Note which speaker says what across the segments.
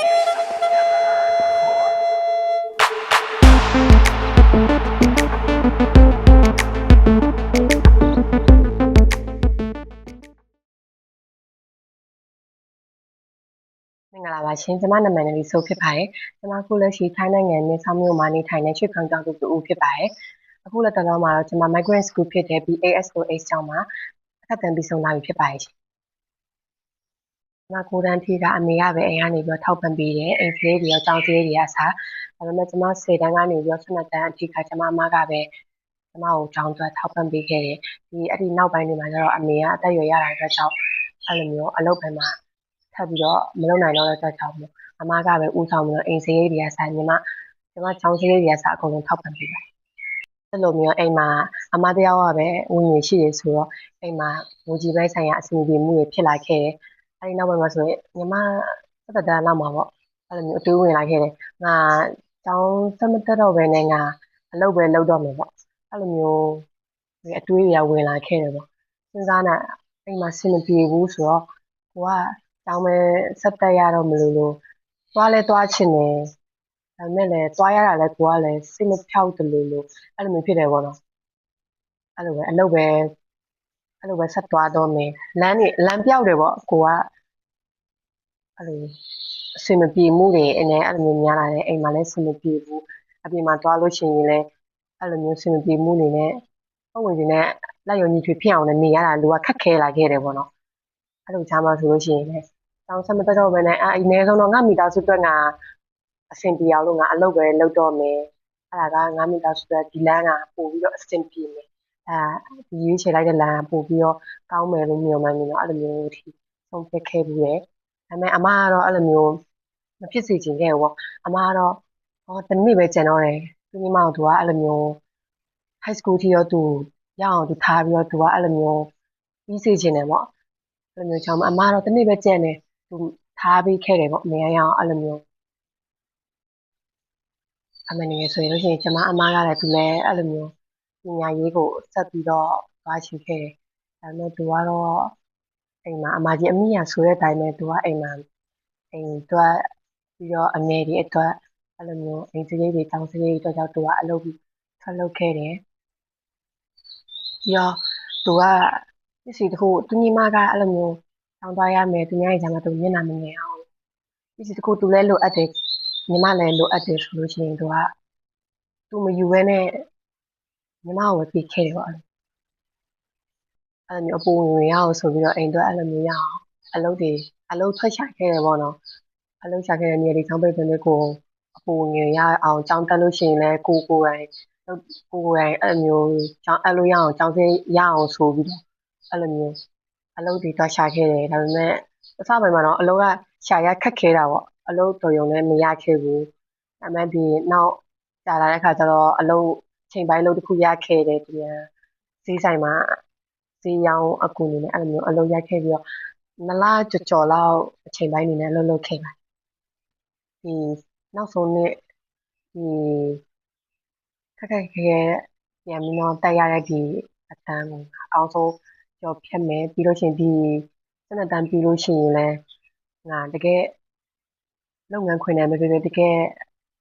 Speaker 1: မင်္ဂလာပါရှင်ကျွန်မနာမည်လေးဆိုဖြစ်ပါတယ်ကျွန်မခုလက်ရှိထိုင်းနိုင်ငံမြင်းဆောင်မြို့မှာနေထိုင်တဲ့ရွှေခေါင်းကျောင်းသူတူဖြစ်ပါတယ်အခုလက်တလုံးမှာတော့ကျွန်မ migrant school ဖြစ်တဲ့ BASOH ကျောင်းမှာအထက်တန်းပြီးဆုံးလာပြီဖြစ်ပါတယ်ရှင်ကျွန် မကိုတန်းထိကအမေကပဲအိမ်ကနေပြီးတော့ထောက်ပံ့ပေးတယ်အိမ်ကလေးတွေရောကျောင်းကလေးတွေအစားဒါပေမဲ့ကျွန်မ10တန်းကနေပြီးတော့12တန်းအထိကကျွန်မအမကပဲကျွန်မကိုကျောင်းအတွက်ထောက်ပံ့ပေးခဲ့တယ်ဒီအဲ့ဒီနောက်ပိုင်းတွေမှာကျတော့အမေကအသက်အရွယ်ရတာအတွက်ကြောင့်အဲ့လိုမျိုးအလုပ်ပိုင်းမှာထပ်ပြီးတော့မလုပ်နိုင်တော့တဲ့အတွက်ကြောင့်မို့အမကပဲဦးဆောင်ပြီးတော့အိမ်စရေးတွေကဆိုင်ညီမညီမချောင်းစရေးတွေကစအကုန်လုံးထောက်ပံ့ပေးပါတယ်။အဲ့လိုမျိုးအိမ်မှာအမတယောက်ကပဲဝင်ငွေရှိတယ်ဆိုတော့အိမ်မှာငွေကြီးပိုင်းဆိုင်ရာအစီအပြေမှုတွေဖြစ်လာခဲ့တယ်။ အဲဒီနောက်ပိုင်းမှာဆိုရင်ညီမသက်သက်တမ်းနောက်မှာပေါ့အဲ့လိုမျိုးအတူဝင်လာခဲ့တယ်။ငါကျောင်းသမတက်တော့ပဲနဲ့ငါအလုပ်ပဲလုပ်တော့မယ်ပေါ့။အဲ့လိုမျိုးအတွေးတွေကဝင်လာခဲ့တယ်ပေါ့။စဉ်းစားနေအိမ်မှာစင်မပြေဘူးဆိုတော့ကိုကကျောင်းပဲဆက်တက်ရတော့မလို့လို့သွားလဲသွားချင်တယ်ဒါပေမဲ့လည်းသွားရတာလည်းကိုကလည်းစိတ်မဖြောက်တယ်လို့လို့အဲ့လိုမျိုးဖြစ်တယ်ပေါ့နော်အဲ့လိုပဲအလုပ်ပဲအဲ့လိုပဲဆက်သွားတော့မယ်လမ်းနေလမ်းပြောက်တယ်ပေါ့ကိုက အဲ့လိုအစင်မပြေမှုတွေအနေအဲ့လိုမျိုးများလာတယ်အိမ်မှာလည်းအစင်မပြေဘူးအပြင်မှာသွားလို့ရှိရင်လည်းအဲ့လိုမျိုးအစင်မပြေမှုတွေနဲ့ပုံဝင်နေနဲ့လက်ရုံကြီးဖြစ်အောင်လည်းနေရတာလူကခက်ခဲလာခဲ့တယ်ပေါ့နော်အဲ့လိုချားမှဆိုလို့ရှိရင်လည်းတောင်းဆက်မတက်တော့ဘဲနဲ့အဲအနည်းဆုံးတော့ငါမိသားစုအတွက်ငါအဆင်ပြေအောင်လို့ငါအလုပ်ပဲလုပ်တော့မယ်အဲ့ဒါကငါမိသားစုအတွက်ဒီလမ်းကပို့ပြီးတော့အဆင်ပြေမယ်အဲဒီရွေးချယ်လိုက်တဲ့လမ်းကပို့ပြီးတော့ကောင်းမယ်လို့မျှော်မှန်းနေတော့အဲ့လိုမျိုးထိဆုံးဖြတ်ခဲ့ပြီးတယ် ဒါပေမဲ့အမကတော့အဲ့လိုမျိုးမဖြစ်စေချင်ခဲ့ဘူးပေါ့အမကတော့ဟောတနေ့ပဲကြံတော့တယ်သူညီမတို့ကအဲ့လိုမျိုး high school ထိရောသူရအောင်သူထားပြီးတော့သူကအဲ့လိုမျိုးပြီးစေချင်တယ်ပေါ့အဲ့လိုမျိုးချောင်းအမကတော့တနေ့ပဲကြံတယ်သူထားပြီးခဲ့တယ်ပေါ့အမေရအောင်အဲ့လိုမျိုးအမေနေဆိုရင်လို့ရှိရင်ကျမအမကလည်းသူလည်းအဲ့လိုမျိုးပညာရေးကိုဆက်ပြီးတော့သွားချင်ခဲ့တယ်ဒါပေမဲ့သူကတော့ အိမ်မှာအမကြီးအမိညာဆိုတဲ့အတိုင်းပဲသူကအိမ်မှာအိမ်အတွက်ပြီးတော့အငယ်တွေအတွက်အဲ့လိုမျိုးအိမ်စရိတ်တွေတောင်းစရိတ်တွေအတွက်ကြောင့်သူကအလုပ်ထွက်လုပ်ခဲ့တယ်ပြီးတော့သူကပစ္စည်းတစ်ခုသူညီမကအဲ့လိုမျိုးတောင်းသွားရမယ်သူများရဲ့ဂျာမသူမျက်နှာမငယ်အောင်ပစ္စည်းတစ်ခုသူလည်းလိုအပ်တယ်ညီမလည်းလိုအပ်တယ်ဆိုလို့ရှိရင်သူကသူမယူဘဲနဲ့ညီမကိုပဲပြေးခဲ့တယ်ပေါ့အဲ့ လိုမျိုးအပူဝင်ရအောင်ဆိုပြီးတော့အိမ်အတွက်အဲ့လိုမျိုးရအောင်အလုပ်တွေအလုပ်ထွက်ချခဲ့တယ်ပေါ့နော်အလုပ်ချခဲ့တဲ့နေရာတွေချောင်းပိတ်ပင်တွေကိုအပူဝင်ရအောင်ကြောင်းတက်လို့ရှိရင်လည်းကိုကိုယ်တိုင်ကိုကိုယ်တိုင်အဲ့လိုမျိုးကြောင်းအဲ့လိုရအောင်ကြောင်းစရအောင်ဆိုပြီးတော့အဲ့လိုမျိုးအလုပ်တွေတွားရှာခဲ့တယ်ဒါပေမဲ့အစပိုင်းမှာတော့အလုပ်ကရှာရခက်ခဲတာပေါ့အလုပ်တော်ရုံနဲ့မရခဲ့ဘူးဒါပေမဲ့ဒီနောက်ကြာလာတဲ့ခါကျတော့အလုပ်ချိန်ပိုင်းလုပ်တစ်ခုရခဲ့တယ်ဒီဈေးဆိုင်မှာ ဈေးရောင်းအကူအနေနဲ့အဲ့လိုမျိုးအလုပ်ရခဲ့ပြီးတော့နလားကြော်ကြော်လောက်အချိန်ပိုင်းနေနဲ့လှုပ်လှုပ်ခဲ့ပါတယ်ဒီနောက်ဆုံးနေ့ဒီခက်ခက်ခဲခဲပြန်ပြီးတော့တက်ရတဲ့ဒီအတန်းကိုအကောင်းဆုံးကျော်ဖြတ်မယ်ပြီးလို့ရှိရင်ဒီစနတန်းပြီးလို့ရှိရင်လည်းငါတကယ်လုပ်ငန်းခွင်နဲ့မဖြစ်ဖြစ်တကယ်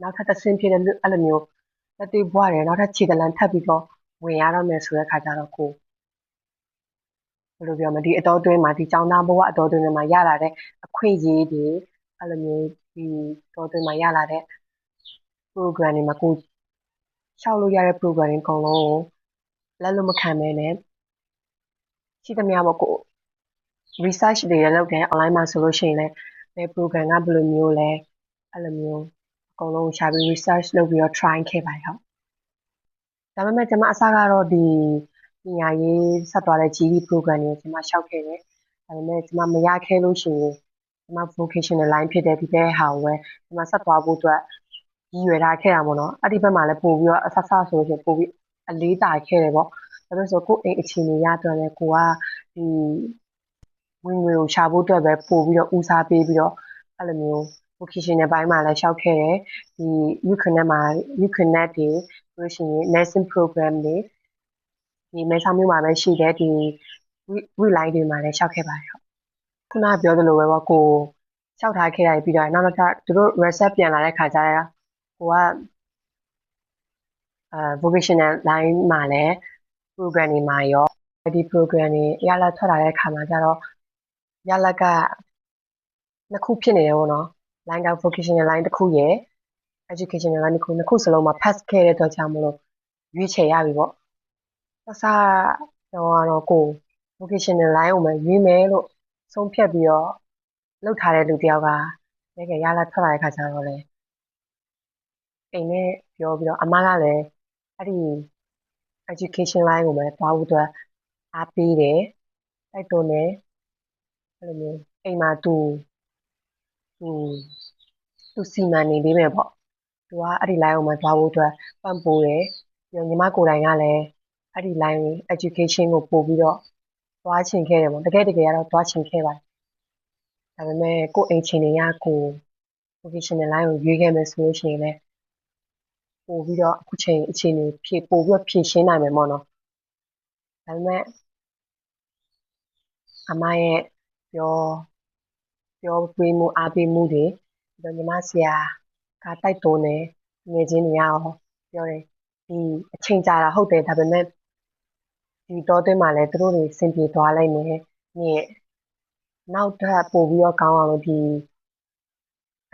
Speaker 1: နောက်ထပ်တစ်ဆင့်ဖြစ်တဲ့အဲ့လိုမျိုးလက်တွေ့ဘွားတယ်နောက်ထပ်ခြေတလန်ထပ်ပြီးတော့ဝင်ရတော့မယ်ဆိုတဲ့ခါကျတော့ကို ဘယ်လိုပြောမလဲဒီအတော်တွင်းမှာဒီចောင်းသားဘဝအတော်တွင်းမှာရလာတဲ့အခွင့်အရေးတွေအဲ့လိုမျိုးဒီတော်တွင်းမှာရလာတဲ့ program တွေမှာကိုရှောက်လို့ရတဲ့ program တွေအကုန်လုံးကိုလက်လို့မခံမဲနဲ့ရှိသမျှပေါ့ကို research တွေလုပ်တယ် online မှာဆိုလို့ရှိရင်လည်းဘယ် program ကဘယ်လိုမျိုးလဲအဲ့လိုမျိုးအကုန်လုံးရှာပြီး research လုပ်ပြီးတော့ try ခဲ့ပါတယ်ဟုတ်ဒါပေမဲ့ကျွန်မအစကတော့ဒီ ပညာရေးဆက်သွားတဲ့ GD program တွေကျွန်မရှောက်ခဲ့တယ်ဒါပေမဲ့ကျွန်မမရခဲ့လို့ရှိရင်ကျွန်မ vocational line ဖြစ်တဲ့ဒီဘက်ဟာကိုပဲကျွန်မဆက်သွားဖို့အတွက်ရည်ရွယ်ထားခဲ့တာပေါ့နော်အဲ့ဒီဘက်မှာလည်းပို့ပြီးတော့အဆဆဆိုလို့ရှိရင်ပို့ပြီးအလေးတာခဲ့တယ်ပေါ့ဒါလို့ဆိုကိုအိမ်အခြေအနေရတော့လေကိုကဒီဝင်ငွေကိုရှာဖို့အတွက်ပဲပို့ပြီးတော့ဦးစားပေးပြီးတော့အဲ့လိုမျိုး vocational ဘိုင်းမှာလည်းရှောက်ခဲ့တယ်ဒီ Uconnect မှာ Uconnect တွေလို့ရှိရင် nursing program တွေ ဒီမဲဆောက်မြို့မှာပဲရှိတဲ့ဒီ reline တွေမှာလည်းရှောက်ခဲ့ပါတယ်ဟုတ်ခုနပြောသလိုပဲပေါ့ကိုလျှောက်ထားခဲ့ရပြီးတော့နောက်တစ်ခါသူတို့ reset ပြန်လာတဲ့ခါကျတော့ကိုကအဲ vocational line မှာလည်း program တွေမှာရောဒီ program တွေရလာထွက်လာတဲ့ခါမှာကျတော့ရလကနှစ်ခုဖြစ်နေတယ်ပေါ့နော် line က vocational line တစ်ခုရယ် educational line တစ်ခုနှစ်ခုစလုံးမှာ pass ခဲ့တဲ့အတွက်ကြောင့်မလို့ရွေးချယ်ရပြီပေါ့။ အစားတော့တော့ကို vocational line ကိုမှရွေးမယ်လို့ဆုံးဖြတ်ပြီးတော့လောက်ထားတဲ့လူတယောက်ကတကယ်ရလာထွက်လာတဲ့ခါကျတော့လေအိမ်နဲ့ပြောပြီးတော့အမကလည်းအဲ့ဒီ education line ကိုပဲသွားဖို့အတွက်အားပေးတယ်တိုက်တွန်းတယ်အဲ့လိုမျိုးအိမ်မှာသူသူသူစီမံနေပေးမယ်ပေါ့သူကအဲ့ဒီ line ကိုမှသွားဖို့အတွက်ပံ့ပိုးတယ်ပြီးတော့ညီမကိုယ်တိုင်ကလည်း အဲ့ဒီ line education ကိုပို့ပြီးတော့သွားချင်ခဲ့တယ်ပေါ့တကယ်တကယ်ကတော့သွားချင်ခဲ့ပါတယ်ဒါပေမဲ့ကိုယ့်အိမ်ချင်းတွေကကို vocational line ကိုရွေးခဲ့မယ်ဆိုလို့ရှိရင်လည်းပို့ပြီးတော့အခုချိန်အခြေအနေဖြည့်ပို့ပြီးတော့ဖြည့်ရှင်းနိုင်မယ်ပေါ့နော်ဒါပေမဲ့အမရဲ့ပြောပြောပေးမှုအားပေးမှုတွေပြီးတော့ညီမဆရာကတိုက်တွန်းတယ်ငွေချင်းတွေရောပြောတယ်ဒီအချိန်ကြာတာဟုတ်တယ်ဒါပေမဲ့ ဒီတော့တွင်းမှာလည်းသူတို့တွေစင်ပြေသွားလိုက်မယ်ညနောက်ထပ်ပို့ပြီးတော့ကောင်းအောင်လို့ဒီ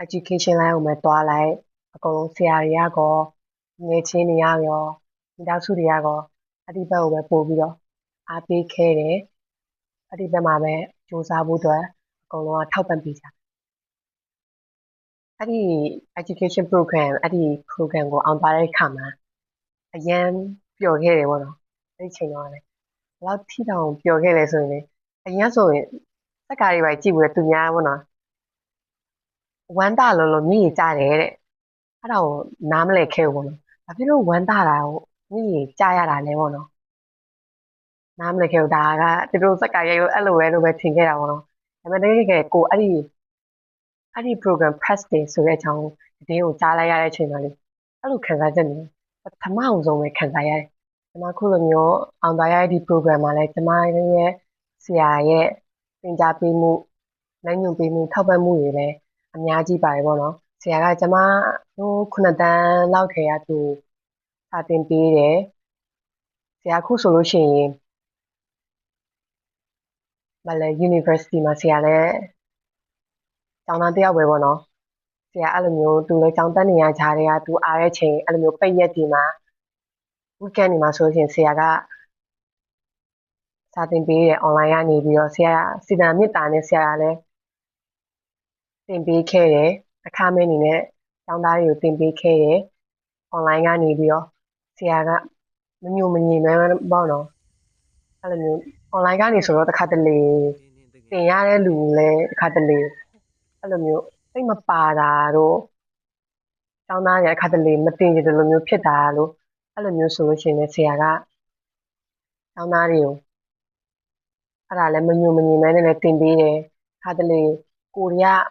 Speaker 1: education line ကိုပဲတွားလိုက်အကုန်လုံးဆရာတွေကကောငယ်ချင်းတွေကရောမိသားစုတွေကကောအဲ့ဒီဘက်ကိုပဲပို့ပြီးတော့အားပေးခဲ့တယ်အဲ့ဒီဘက်မှာပဲစူးစမ်းဖို့အတွက်အကုန်လုံးကထောက်ပံ့ပေးကြအဲ့ဒီ education program အဲ့ဒီ program ကိုအောင်သွားတဲ့အခါမှာအရန်ပျော်ခဲ့တယ်ပေါ့နော်အဲ့ဒီချိန်တော့လည်း ဘယ်လောက်ထိတောင်ပျော်ခဲ့လဲဆိုရင်လေအရန်ဆိုရင်စက်ကားတွေပဲကြည့်ပြီးသူများပေါ့နော်ဝမ်းသာလုံးလုံးမြည်ကြတယ်တဲ့အဲ့ဒါကိုနားမလည်ခဲ့ဘူးပေါ့နော်ဘာဖြစ်လို့ဝမ်းသာတာကိုမြည်ကြရတာလဲပေါ့နော်နားမလည်ခဲ့ဘူးဒါကသူတို့စက်ကားရိုက်အဲ့လိုပဲလို့ပဲထင်ခဲ့တာပေါ့နော်ဒါပေမဲ့တကယ်တကယ်ကိုအဲ့ဒီအဲ့ဒီ program press တွေဆိုတဲ့အကြောင်းတင်းကိုကြားလိုက်ရတဲ့အချိန်မှာလေအဲ့လိုခံစားချက်မျိုးပထမအောင်ဆုံးပဲခံစားရတယ်ကျွန် မခုလိုမျိုးအောင်သွားရတဲ့ဒီ program မှာလည်းကျွန်မရဲ့ဆရာရဲ့သင်ကြားပေးမှုနိုင်ညွန်ပေးမှုထောက်ပံ့မှုတွေလည်းအများကြီးပါတယ်ပေါ့နော်ဆရာကကျွန်မတို့ခုနှစ်တန်းလောက်ခေရသူစာသင်ပေးတယ်ဆရာခုဆိုလို့ရှိရင်မလဲ University မှာဆရာလည်းကျောင်းသားတယောက်ပဲပေါ့နော်ဆရာအဲ့လိုမျိုးသူလည်းကျောင်းတက်နေရကြတဲ့ကသူအားတဲ့ချိန်အဲ့လိုမျိုးပိတ်ရက်ဒီမှာ weekend တွေမှာဆိုရင်ဆရာကစာသင်ပေးတယ် online ကနေပြီးတော့ဆရာစီတံမြစ်တာနဲ့ဆရာကလည်းသင်ပေးခဲ့တယ်အခမဲ့အနေနဲ့ကျောင်းသားတွေကိုသင်ပေးခဲ့တယ် online ကနေပြီးတော့ဆရာကမညိုမညင်မဲပေါ့နော်အဲ့လိုမျိုး online ကနေဆိုတော့တစ်ခါတလေသင်ရတဲ့လူလည်းတစ်ခါတလေအဲ့လိုမျိုးစိတ်မပါတာတော့ကျောင်းသားရဲ့အခါတလေမတင်ကြတယ်လိုမျိုးဖြစ်တာလို့ အဲ့လိုမျိုးဆိုလို့ရှိရင်ဆရာကကျောင်းသားတွေကိုအဲ့ဒါလည်းမညိုမညင်မဲနဲ့လည်းတင်ပေးတယ်ခါတလေကိုရီးယား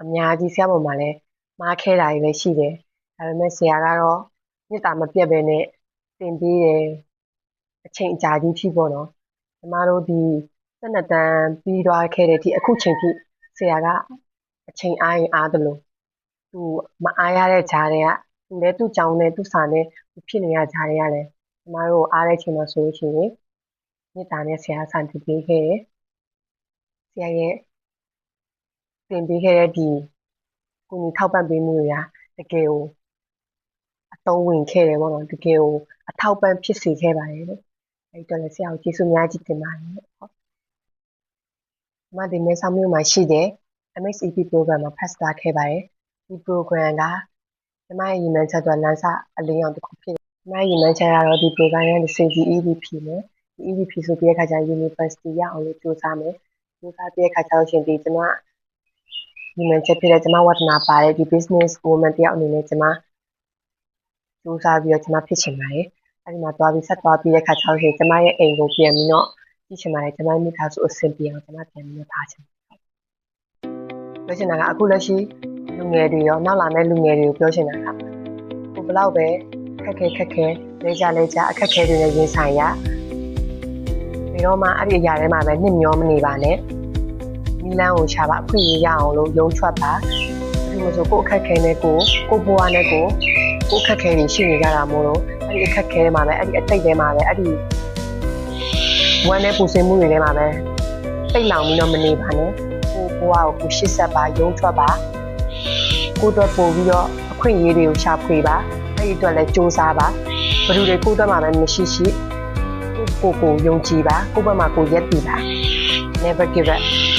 Speaker 1: အများကြီးဆရာပေါ်မှာလည်းမားခဲတာတွေလည်းရှိတယ်ဒါပေမဲ့ဆရာကတော့မြစ်တာမပြတ်ပဲနဲ့တင်ပေးတယ်အချိန်အကြာကြီးဖြစ်ပေါ့နော်ကျမတို့ဒီစနတန်ပြီးသွားခဲ့တဲ့ဒီအခုချိန်ထိဆရာကအချိန်အားရင်အားတယ်လို့သူမအားရတဲ့ဂျားတွေကသူလည်းသူ့ကြောင်းနဲ့သူ့စာနဲ့သူ ဖြစ်နေရဂျားတွေကလည်းကျမတို့အားတဲ့ချိန်မှာဆိုလို့ရှိရင်မြေတားနဲ့ဆရာဆန်တည်ပေးခဲ့တယ်ဆရာရဲ့သင်ပေးခဲ့တဲ့ဒီကိုကြီးထောက်ပံ့ပေးမှုတွေကတကယ်ကိုအသုံးဝင်ခဲ့တယ်ပေါ့နော်တကယ်ကိုအထောက်ပံ့ဖြစ်စေခဲ့ပါတယ်လို့အဲ့တော့လည်းဆရာကိုကျေးဇူးများကြီးတင်ပါတယ်ဟုတ်။မဒီမဲဆောင်မျိုးမှာရှိတဲ့ MXEP program မှာ pass တာခဲ့ပါတယ်။ဒီ program က ကျမရဲ့ရည်မှန်းချက်အတွက်လမ်းစာအလင်းအောင်တစ်ခုဖြစ်တယ်။ကျမရဲ့ရည်မှန်းချက်ကတော့ဒီ program ရဲ့ CGE EVP နဲ့ဒီ EVP ဆိုပြီးတဲ့အခါကျရင် university ရအောင်လို့စူးစမ်းမယ်။စူးစမ်းပြီးတဲ့အခါကျတော့ရှင်ဒီကျမဒီမှချက်ဖြစ်တဲ့ကျမဝတ္တနာပါတဲ့ဒီ business woman တယောက်အနေနဲ့ကျမစူးစမ်းပြီးတော့ကျမဖြစ်ချင်ပါတယ်။အဲဒီမှာသွားပြီးဆက်သွားပြီးတဲ့အခါကျတော့ရှင်ကျမရဲ့အိမ်ကိုပြန်ပြီးတော့ကြည့်ချင်ပါတယ်ကျမမိသားစုအဆင်ပြေအောင်ကျမပြန်ပြီးတော့ထားချင်ပါတယ်။ပြောချင်တာကအခုလက်ရှိ လူငယ်တွေရောနောက်လာမယ့်လူငယ်တွေကိုပြောချင်တာကကိုဘလောက်ပဲခက်ခဲခက်ခဲလဲကြလဲကြအခက်ခဲတွေနဲ့ရင်ဆိုင်ရပြီးတော့မှအဲ့ဒီအရာတွေမှာပဲနှိမ့်မျောမနေပါနဲ့မီလန်းကိုရှာပါအခွင့်အရေးရအောင်လို့ရုံထွက်ပါဒီမှာဆိုကိုယ့်အခက်ခဲနဲ့ကိုကိုဘွားနဲ့ကိုကိုအခက်ခဲနေရှိနေကြတာမို့လို့အဲ့ဒီအခက်ခဲမှာပဲအဲ့ဒီအတိတ်ထဲမှာပဲအဲ့ဒီဝမ်းနဲ့ပူစင်မှုတွေထဲမှာပဲပိတ်လောင်ပြီးတော့မနေပါနဲ့ကိုဘွားကိုကိုရှစ်ဆက်ပါရုံထွက်ပါ ကိုအတွက်ပို့ပြီးတော့အခွင့်အရေးတွေကိုရှာဖွေပါအဲ့ဒီအတွက်လည်းစူးစမ်းပါဘယ်သူတွေကိုယ့်အတွက်မှာပဲမရှိရှိကိုကိုကိုယုံကြည်ပါကိုယ့်ဘက်မှာကိုရက်တည်ပါ never give up